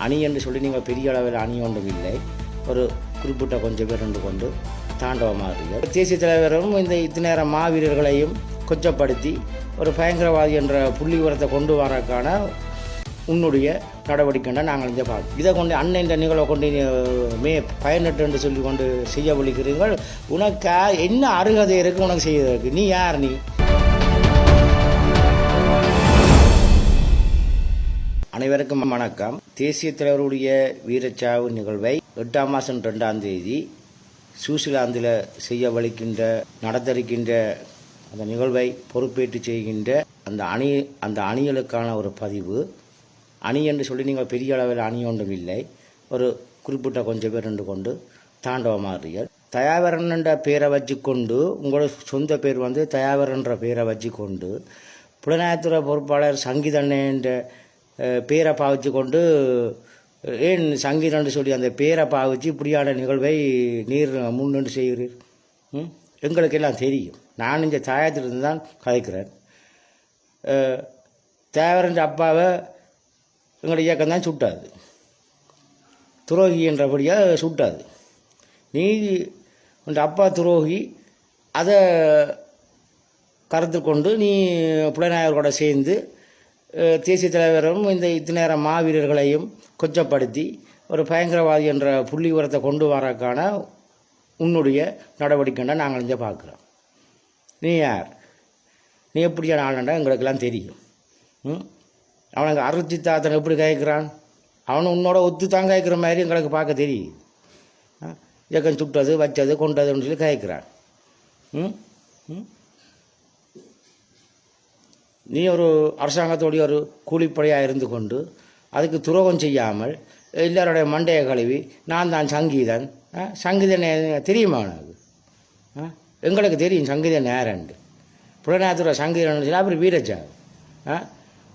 அணி என்று சொல்லி நீங்கள் பெரிய அளவில் அணி ஒன்றும் இல்லை. ஒரு குறிப்பிட்ட கொஞ்சம் பேர் ரெண்டு கொண்டு தாண்டவமாகிறீர்கள் தேசிய தலைவரும் இந்த இத்தனை மாவீரர்களையும் கொச்சப்படுத்தி ஒரு பயங்கரவாதி என்ற புள்ளி உரத்தை கொண்டு வரக்கான உன்னுடைய நடவடிக்கைன்னா நாங்கள் இங்கே பார்க்கணும் இதை கொண்டு அண்ணன் இந்த நிகழ்வை கொண்டு நீ, மே பயனற்று என்று சொல்லி கொண்டு செய்ய விழிக்கிறீர்கள் உனக்கு என்ன அருகதை இருக்குது உனக்கு செய்யறதுக்கு நீ யார் நீ? அனைவருக்கும் வணக்கம். தேசிய தலைவருடைய வீரச்சாவு நிகழ்வை எட்டாம் மாதம் ரெண்டாம் தேதி சுவிட்சர்லாந்தில் செய்ய வலிக்கின்ற நடத்தரிக்கின்ற அந்த நிகழ்வை பொறுப்பேற்று செய்கின்ற அந்த அணி அந்த அணிகளுக்கான ஒரு பதிவு. அணி என்று சொல்லி நீங்கள் பெரிய அளவில் அணி ஒன்றும் இல்லை. ஒரு குறிப்பிட்ட கொஞ்சம் பேர் ரெண்டு கொண்டு தாண்டவமாகிறீர்கள் தயாவரன் என்ற பேரை வச்சுக்கொண்டு உங்களோட சொந்த பேர் வந்து தயாவரன்ற பேரை வச்சுக்கொண்டு புலனாயத்துறை பொறுப்பாளர் சங்கீதண்ணன் என்ற பேரை பாவிச்சு கொண்டு ஏன் சங்கீதம்னு சொல்லி அந்த பேரை பாவிச்சு இப்படியான நிகழ்வை நீர் முன்னின்று செய்கிறீர்? ம்? எங்களுக்கெல்லாம் தெரியும். நான் இந்த தாயத்திலிருந்து தான் கதைக்கிறேன். அஹ், அப்பாவை எங்களுடைய இயக்கம் தான் சுட்டாது. துரோகி என்றபடியாக சுட்டாது. நீ உன் அப்பா துரோகி அதை கருத்து கொண்டு நீ புலனாயவர்களோட சேர்ந்து தேசிய தலைவரும் இந்த இத்தனை மாவீரர்களையும் கொச்சப்படுத்தி ஒரு பயங்கரவாதி என்ற புள்ளி உரத்தை கொண்டு வரக்கான உன்னுடைய நடவடிக்கைன்னா நாங்கள் இங்கே பார்க்குறோம். நீ யார்? நீ எப்படியான ஆளுண்டா எங்களுக்கெல்லாம் தெரியும். ம்? அவனுக்கு அறுச்சி தாத்தனை எப்படி கேட்குறான் அவன் உன்னோட ஒத்து தான் கேட்குற மாதிரி எங்களுக்கு பார்க்க தெரியும் எக்கன் இயக்கம் சுட்டது வச்சது கொண்டதுன்னு சொல்லி கேட்குறான் ம்? ம்? நீ ஒரு அரசாங்கத்தோடைய ஒரு கூலிப்படையாக இருந்து கொண்டு அதுக்கு துரோகம் செய்யாமல் எல்லாருடைய மண்டையை கழுவி நான் தான் சங்கீதன். ஆ, சங்கீதன் தெரியுமா உனக்கு? ஆ, எங்களுக்கு தெரியும் சங்கீதன் நேரண்டு புலநாயத்துறை சங்கீதன் சொல்லி அவர் வீரஜா ஆ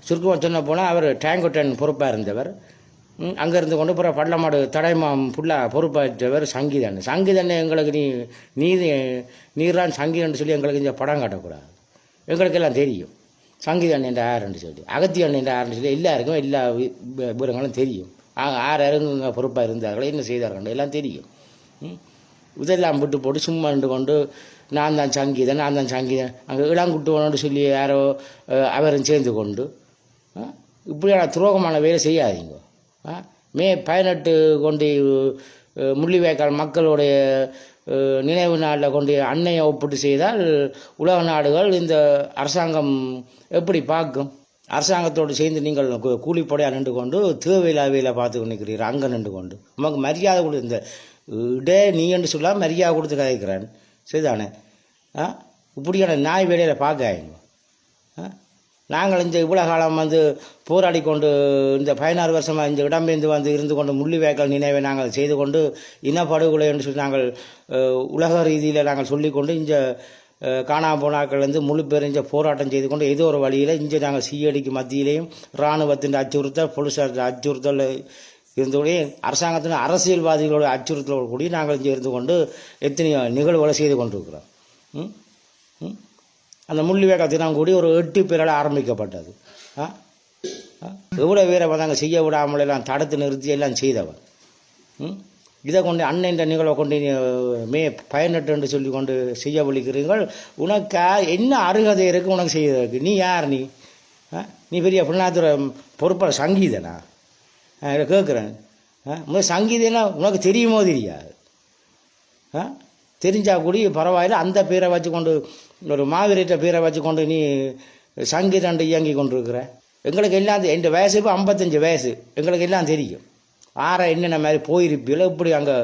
சுருக்கமாக சொன்ன போனால் அவர் டேங்கோட்டன் பொறுப்பாக இருந்தவர். அங்கே இருந்து கொண்டு போகிற பள்ளமாடு தடைமாம் ஃபுல்லாக பொறுப்பாற்றவர் சங்கீதன். சங்கீதன் எங்களுக்கு நீ நீ நீர்தான் சங்கீதன் சொல்லி எங்களுக்கு இந்த படம் காட்டக்கூடாது. எங்களுக்கெல்லாம் தெரியும். சங்கீதன் என்ற ஆறுன்னு சொல்லி அகத்தியன் என்ற யாருன்னு சொல்லி எல்லாருக்கும் எல்லா விவரங்களும் தெரியும். ஆ- ஆறு அருங்க பொறுப்பாக இருந்தார்கள் என்ன செய்தார்கள் எல்லாம் தெரியும். ம். இதெல்லாம் விட்டு போட்டு சும்மா நின்று கொண்டு நான் தான் சங்கீதன் நான் தான் சங்கீதன் அங்கே இளங்குட்டுவனோடு சொல்லி யாரோ அவரும் சேர்ந்து கொண்டு இப்படியான துரோகமான வேலை செய்யாதீங்க. ஆ, மே பதினெட்டு கொண்டு முள்ளிவாய்க்கால் மக்களுடைய நினைவு நாளில் கொண்டு அன்னையை ஒப்பிட்டு செய்தால் உலக நாடுகள் இந்த அரசாங்கம் எப்படி பார்க்கும்? அரசாங்கத்தோடு சேர்ந்து நீங்கள் கூலிப்படையாக நின்று கொண்டு தேவையில்லாவையில் பார்த்து நிற்கிறீர்கள் அங்கே நின்று கொண்டு. நமக்கு மரியாதை கொடு இந்த இடே நீ என்று சொல்லாம மரியாதை கொடுத்து கதைக்கிறான். சரிதானே? ஆ? இப்படியான நாய் வேலையில் பார்க்க ஆ? நாங்கள் இந்த இவ்வளோ காலம் வந்து போராடி கொண்டு இந்த பதினாறு வருஷமாக இந்த இடம்பெயர்ந்து வந்து இருந்து கொண்டு முள்ளிவேக்கல் நினைவை நாங்கள் செய்து கொண்டு இனப்படுகொலை என்று சொல்லி நாங்கள் உலக ரீதியில் நாங்கள் சொல்லிக்கொண்டு இந்த காணாமல் காணாம போனாக்கள் முழு பேர் இங்கே போராட்டம் செய்து கொண்டு ஏதோ ஒரு வழியில் இங்கே நாங்கள் சீயடிக்கு மத்தியிலையும் இராணுவத்தின் அச்சுறுத்தல் போலீஸார் அச்சுறுத்தல் இருந்தபடி அரசாங்கத்தின் அரசியல்வாதிகளோட அச்சுறுத்தலோடு கூடி நாங்கள் இங்கே இருந்து கொண்டு எத்தனையோ நிகழ்வுகளை செய்து கொண்டிருக்கிறோம். ம்? ம்? அந்த முள்ளிவேக தினங்கூடி ஒரு எட்டு பேரால் ஆரம்பிக்கப்பட்டது. ஆ? எவ்வளோ பேரை வந்தாங்க செய்ய விடாமல் எல்லாம் தடுத்து நிறுத்தி எல்லாம் செய்தவன். ம்? இதை கொண்டு அண்ணன் இந்த நிகழ்வை கொண்டு நீ, மே பயனட்டு என்று சொல்லி கொண்டு செய்ய விழிக்கிறீர்கள். உனக்கு என்ன அருகதை இருக்கு உனக்கு செய்யறதுக்கு? நீ யார் நீ? ஆ? நீ பெரிய பிள்ளாத்துறை பொறுப்பாளர் சங்கீதனா? கேட்குறேன். ஆ? முதல் சங்கீதம்னா உனக்கு தெரியுமோ தெரியாது. ஆ? தெரிஞ்சால் கூட பரவாயில்ல அந்த பேரை வச்சு கொண்டு ஒரு மாவீரட்ட பேரை வச்சு கொண்டு நீ சங்கீதண்டு இயங்கி கொண்டு இருக்கிற எங்களுக்கு எல்லாம் தெ- என் வயசு இப்போ ஐம்பத்தஞ்சு வயசு எங்களுக்கு எல்லாம் தெரியும். ஆற என்னென்ன மாதிரி போயிருப்பீங்களோ இப்படி அங்கே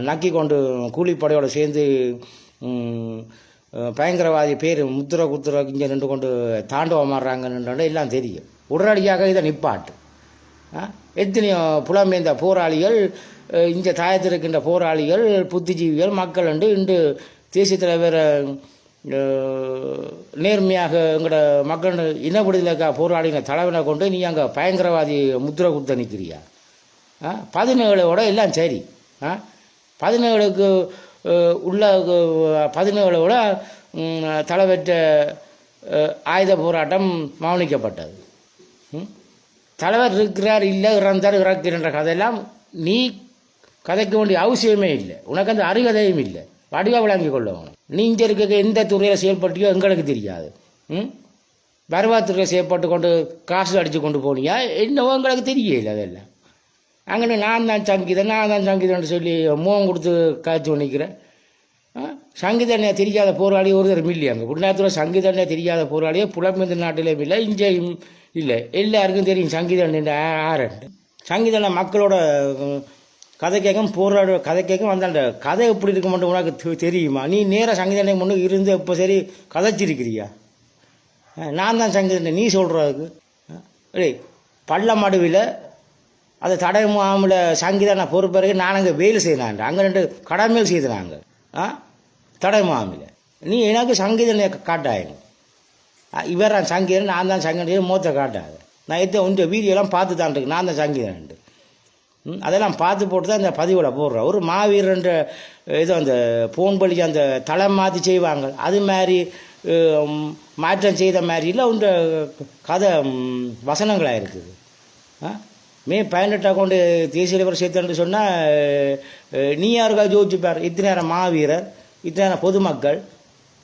நக்கி கொண்டு கூலிப்படையோடு சேர்ந்து பயங்கரவாதி பேர் முத்திர குத்துர இங்கே நின்று கொண்டு தாண்டவமாடுறாங்கன்னு எல்லாம் தெரியும். உடனடியாக இதை நிப்பாட்டு. எத்தனையோ புலம்பெயர்ந்த போராளிகள் இங்கே தாயத்தில் இருக்கின்ற போராளிகள் புத்திஜீவிகள் மக்கள் என்று இன்று தேசிய தலைவர் நேர்மையாக எங்களோட மக்கள் இன விடுதலைக்காக போராடின தலைவனை கொண்டு நீ அங்கே பயங்கரவாதி முத்திரை கொடுத்து நிற்கிறியா பதினேழோட எல்லாம் சரி. ஆ பதினேழுக்கு உள்ள பதினேழோட தலைவற்ற ஆயுத போராட்டம் மௌனிக்கப்பட்டது. ம் தலைவர் இருக்கிறார் இல்லை இறந்தார் இறக்கிறன்ற கதையெல்லாம் நீ கதைக்க வேண்டிய அவசியமே இல்லை. உனக்கு அந்த அருகதையும் இல்லை. வடிவாக விளங்கி கொள்ளணும் நீ இங்கே இருக்க எந்த துறையில் செயல்பட்டியோ எங்களுக்கு தெரியாது. ம்? வருவாத்துறையில் செயல்பட்டு கொண்டு காசு அடித்து கொண்டு போனியா? என்னவோ எங்களுக்கு தெரியல அதெல்லாம். அங்கே நான் தான் சங்கீதம் நான் தான் சங்கீதம்னு சொல்லி மோகம் கொடுத்து காய்ச்சி நிற்கிறேன் சங்கீதண்ணே தெரியாத போராளி ஒரு தரம் இல்லையா அங்கே. புண்ணாத்துல சங்கீதண்ணே தெரியாத போராளியே புலம்பெந்த நாட்டிலேயும் இல்லை இங்கேயும் இல்லை. எல்லாருக்கும் தெரியும் சங்கீதண்ண ஆரண்டு சங்கீதண்ண மக்களோட கதை கேட்கும் போராடு கதை கேட்கும் வந்தாண்ட கதை எப்படி இருக்க மட்டும் உனக்கு தெ- தெரியுமா? நீ நேராக சங்கீதண்ணை முன்னுக்கு இருந்து இப்போ சரி கதைச்சிருக்கிறியா? நான் தான் சங்கீதண்ணை நீ சொல்கிறதுக்கு டேய் பள்ளமடுவில் அது தடை முகாமில் சங்கீதம் நான் பொறுப்பிறகு நான் அங்கே வேலை செய்யினாங்க அங்கே ரெண்டு கடமையில் செய்தாங்க ஆ தடை முகாமில் நீ எனக்கு சங்கீதம் காட்டாயங்க இவர் நான் சங்கீதம் நான் தான் சங்கீதம் மூத்த காட்டாது. நான் எத்தனை உன் வீடியோலாம் பார்த்து தான் இருக்கு நான் தான் சங்கீதம் அதெல்லாம் பார்த்து போட்டு தான் இந்த பதிவில் போடுறேன் ஒரு மாவீரன்ற இது அந்த போன் அந்த தலை மாற்றி செய்வாங்க. அது மாதிரி மாற்றம் செய்த மாதிரி இல்லை உண்ட கதை வசனங்களாக இருக்குது. ஆ? மே பதினெட்டாக கொண்டு தேசிய தலைவர் சேர்த்தன்னு சொன்னால் நீ யாருக்காக ஜோதிச்சுப்பார்? இத்தனை நேரம் மாவீரர் இத்தனை நேரம் பொதுமக்கள்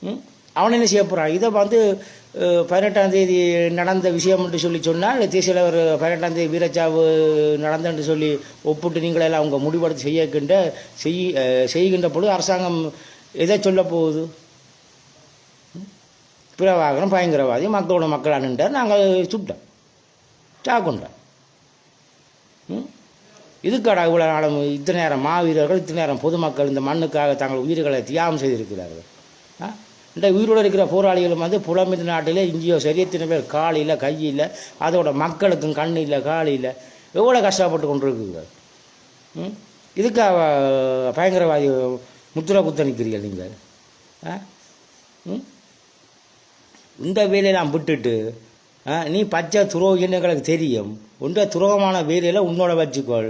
ம், அவன் என்ன செய்ய போகிறான் இதை வந்து பதினெட்டாம் தேதி நடந்த விஷயம் என்று சொல்லி சொன்னால் தேசிய தலைவர் பதினெட்டாம் தேதி வீரச்சாவு நடந்தன்று சொல்லி ஒப்பிட்டு நீங்களெல்லாம் அவங்க முடிவெடுத்து செய்யக்கின்ற செய் செய்கின்ற பொழுது அரசாங்கம் எதை சொல்ல போகுது? பிரபாகரன் பயங்கரவாதி மக்களோட மக்கள் அணுண்டார் நாங்கள் சுட்டோம். சாக்குண்டோம் ம்? இதுக்காடா இவ்வளோ நாளும் இத்தனை நேரம் மாவீரர்கள் இத்தனை நேரம் பொதுமக்கள் இந்த மண்ணுக்காக தங்கள் உயிர்களை தியாகம் செய்திருக்கிறார்கள்? இந்த உயிரோடு இருக்கிற போராளிகளும் வந்து புலமிந்த நாட்டில் இங்கேயோ சரி பேர் கால் இல்லை கை இல்லை. அதோட மக்களுக்கும் கண் இல்லை கால் இல்லை. எவ்வளோ கஷ்டப்பட்டு கொண்டு இருக்குங்க ம்? இதுக்காக பயங்கரவாதி முத்திரை குத்தணிக்கிறீர்கள் நீங்கள். ஆ? இந்த வேலையெல்லாம் விட்டுட்டு ஆ, நீ பச்சை துரோகின்னு எங்களுக்கு தெரியும். உண்ட துரோகமான வேலையில் உன்னோட வச்சுக்கோள்.